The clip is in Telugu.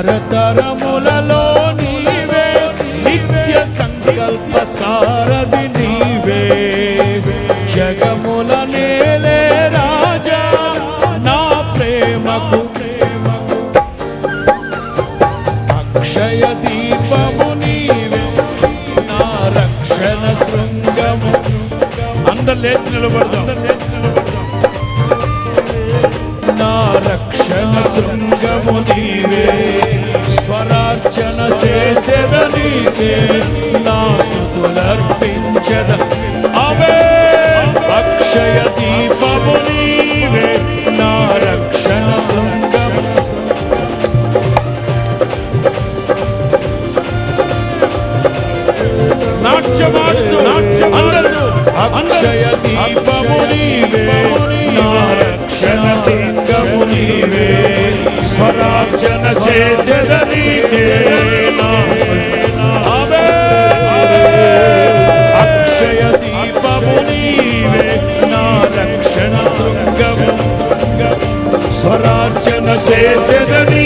తరతరములలో నీవే నిత్య సంకల్ప సారథి నీవే. జగముల నేలే రాజా నా ప్రేమకు. అక్షయ దీపము నీవే నా రక్షణ శృంగము. అందరు లేచి నిలబడదాం. నా రక్షణ శృంగము నీవే. చేసేద నీకే నా స్థుతులర్పించద అవే అక్షయ దీపము నీవే నా రక్షణ శృంగము నాట్యమాడుతూ అందరూ అక్షయ దీపము నీవే నా రక్షణ సింగము నీవే. స్వరార్చన చేసేద నీకే స్వరార్చన చేసేదని